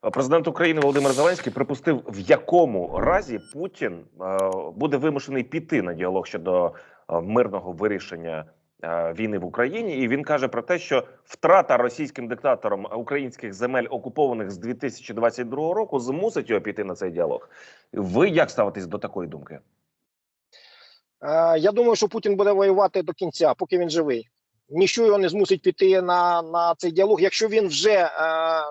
Президент України Володимир Зеленський припустив, в якому разі Путін е, буде вимушений піти на діалог щодо е, мирного вирішення е, війни в Україні. І він каже про те, що втрата російським диктатором українських земель, окупованих з 2022 року, змусить його піти на цей діалог. Ви як ставитесь до такої думки? Я думаю, що Путін буде воювати до кінця, поки він живий. Ніщо його не змусить піти на, на цей діалог. Якщо він вже е,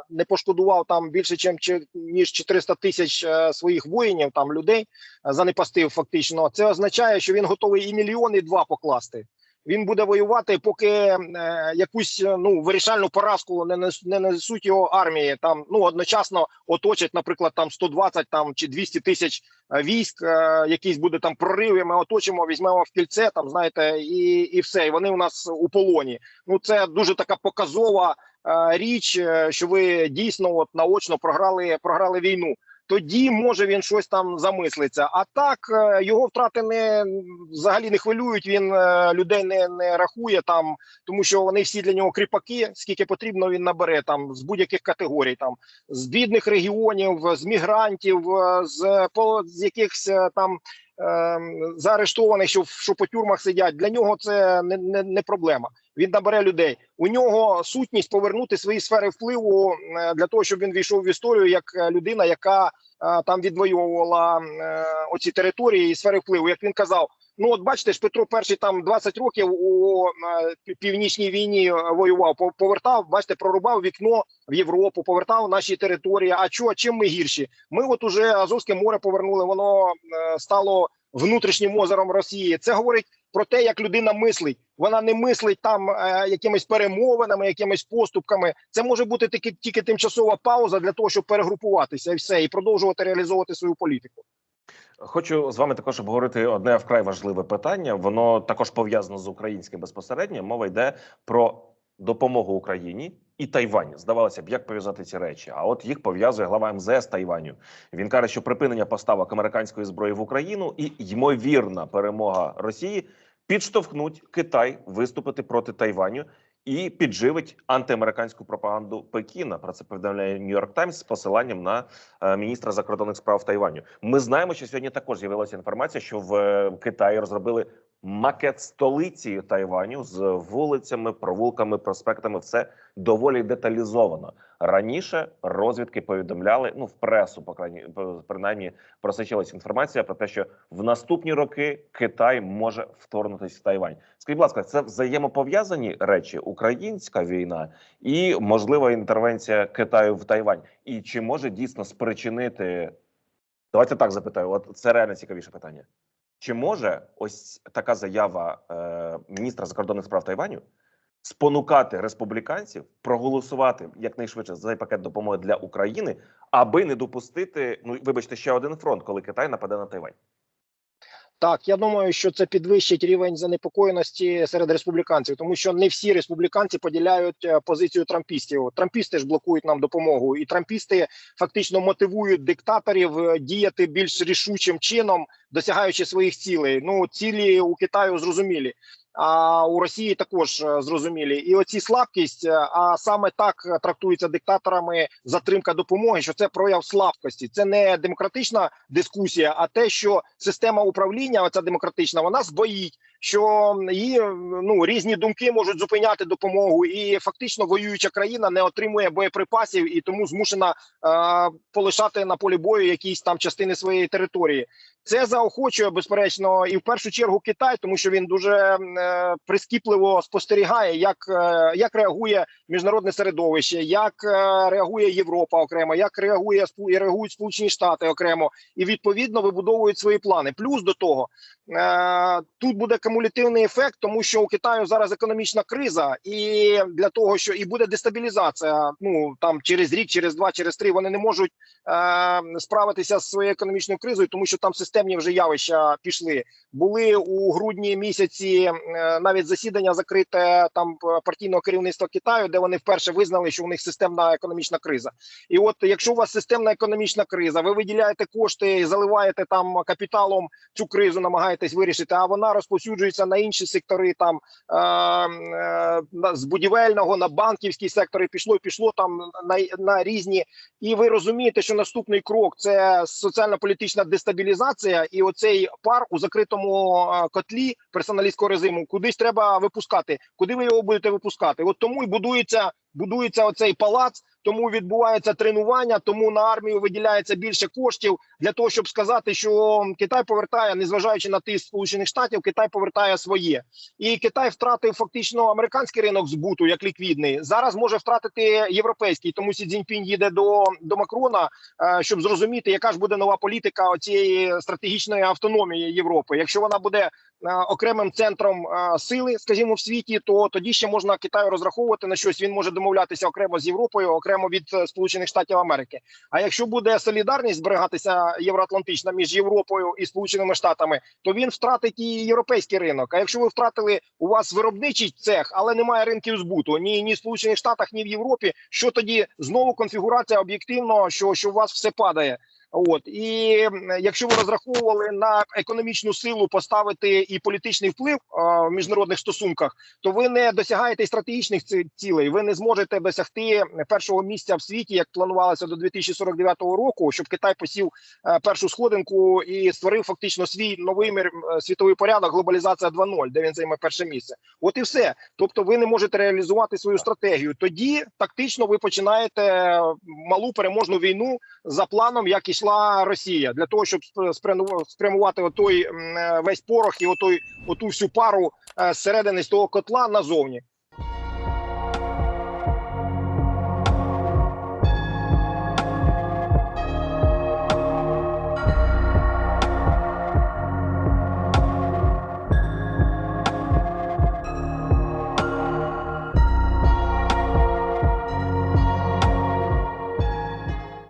не пошкодував там більше, чим, чи- ніж 400 тисяч е, своїх воїнів, там людей е, занепастив фактично, це означає, що він готовий і мільйони два покласти. Він буде воювати, поки е, якусь е, ну вирішальну поразку не, не несуть його армії. Там ну одночасно оточать, наприклад, там 120 там чи 200 тисяч е, військ, якийсь буде там прорив, і ми оточимо, візьмемо в кільце, там знаєте, і, і все. І вони у нас у полоні. Ну це дуже така показова річ, що ви дійсно от наочно програли, програли війну. Тоді може він щось там замислиться. А так е, його втрати не взагалі не хвилюють. Він е, людей не, не рахує там, тому що вони всі для нього кріпаки. Скільки потрібно, він набере там з будь-яких категорій, там з бідних регіонів, з мігрантів, е, з по з якихось там заарештованих, що, що по тюрмах сидять. Для нього це не, не, не проблема. Він набере людей. У нього сутність повернути свої сфери впливу е, для того, щоб він війшов в історію як е, людина, яка е, там відвоювала оці території і сфери впливу. Як він казав, ну от бачите ж, Петро перший там 20 років у е, північній війні е, воював, по- повертав, бачите, прорубав вікно в Європу, повертав наші території. А чого чим ми гірші? Ми от уже Азовське море повернули, воно е, стало внутрішнім озером Росії. Це говорить про те, як людина мислить. Вона не мислить там якимись перемовинами, якимись поступками. Це може бути тільки, тільки тимчасова пауза для того, щоб перегрупуватися і все, і продовжувати реалізовувати свою політику. Хочу з вами також обговорити одне вкрай важливе питання. Воно також пов'язано з українським безпосередньо. Мова йде про допомогу Україні і Тайвань. Здавалося б, як пов'язати ці речі. А от їх пов'язує глава МЗС Тайваню. Він каже, що припинення поставок американської зброї в Україну і ймовірна перемога Росії підштовхнуть Китай виступити проти Тайваню. І підживить антиамериканську пропаганду Пекіна. Про це повідомляє Нью-Йорк Таймс з посиланням на е, міністра закордонних справ Тайваню. Ми знаємо, що сьогодні також з'явилася інформація, що в е, Китаї розробили макет столиці Тайваню з вулицями, провулками, проспектами. Все доволі деталізовано. Раніше розвідки повідомляли, ну в пресу, по крайні принаймні, просочилась інформація про те, що в наступні роки Китай може вторгнутися в Тайвань. Скажіть, будь ласка, це взаємопов'язані речі: українська війна і можлива інтервенція Китаю в Тайвань. І чи може дійсно спричинити? Давайте так запитаю. От це реально цікавіше питання. Чи може ось така заява е, міністра закордонних справ Тайваню спонукати республіканців проголосувати якнайшвидше за пакет допомоги для України, аби не допустити ну вибачте ще один фронт, коли Китай нападе на Тайвань? Так, я думаю, що це підвищить рівень занепокоєності серед республіканців, тому що не всі республіканці поділяють е, позицію трампістів. Трампісти ж блокують нам допомогу, і трампісти фактично мотивують диктаторів е, діяти більш рішучим чином, досягаючи своїх цілей. Ну цілі у Китаю зрозумілі. А у Росії також е, зрозумілі, і оці слабкість, е, а саме так е, трактується диктаторами затримка допомоги. Що це прояв слабкості, це не демократична дискусія, а те, що система управління, оця демократична, вона збоїть, що її ну різні думки можуть зупиняти допомогу, і фактично воююча країна не отримує боєприпасів і тому змушена е, полишати на полі бою якісь там частини своєї території. Це заохочує безперечно і в першу чергу Китай, тому що він дуже е, прискіпливо спостерігає, як, е, як реагує міжнародне середовище, як е, реагує Європа окремо, як реагує реагують Сполучені Штати окремо, і відповідно вибудовують свої плани. Плюс до того е, тут буде кумулятивний ефект, тому що у Китаю зараз економічна криза, і для того, що і буде дестабілізація. Ну там через рік, через два, через три вони не можуть е, справитися з своєю економічною кризою, тому що там системні вже явища пішли. Були у грудні місяці е, навіть засідання закрите там партійного керівництва Китаю, де вони вперше визнали, що у них системна економічна криза. І от якщо у вас системна економічна криза, ви виділяєте кошти і заливаєте там капіталом цю кризу, намагаєтесь вирішити, а вона розповсюджується на інші сектори, там е, е, на- з будівельного на банківський сектор, і пішло, і пішло там на, на різні. І ви розумієте, що наступний крок це соціально-політична дестабілізація, і оцей пар у закритому е, котлі персоналістського режиму кудись треба випускати. Куди ви його будете випускати? От тому і будується, будується оцей палац. Тому відбуваються тренування, тому на армію виділяється більше коштів для того, щоб сказати, що Китай повертає, незважаючи на тиск Сполучених Штатів, Китай повертає своє, і Китай втратив фактично американський ринок збуту як ліквідний. Зараз може втратити європейський. Тому Сі Цзіньпінь їде до, до Макрона, е, щоб зрозуміти, яка ж буде нова політика цієї стратегічної автономії Європи. Якщо вона буде е, окремим центром е, сили, скажімо, в світі, то тоді ще можна Китаю розраховувати на щось. Він може домовлятися окремо з Європою, окремо від е, Сполучених Штатів Америки. А якщо буде солідарність зберігатися євроатлантична між Європою і Сполученими Штатами, то він втратить і європейський ринок. А якщо ви втратили у вас виробничий цех, але немає ринків збуту ні, ні в Сполучених Штатах, ні в Європі, що тоді знову конфігурація об'єктивно, що, що у вас все падає. От і якщо ви розраховували на економічну силу поставити і політичний вплив а, в міжнародних стосунках, то ви не досягаєте і стратегічних ці- цілей. Ви не зможете досягти першого місця в світі, як планувалося до 2049 року, щоб Китай посів е, першу сходинку і створив фактично свій новий мир, е, світовий порядок, глобалізація 2.0, де він займе перше місце. От і все. Тобто, ви не можете реалізувати свою стратегію. Тоді тактично ви починаєте малу переможну війну за планом, як ішла Росія, для того, щоб сп- спрямувати отой е, весь порох і отой оту всю пару е, зсередини з того котла назовні.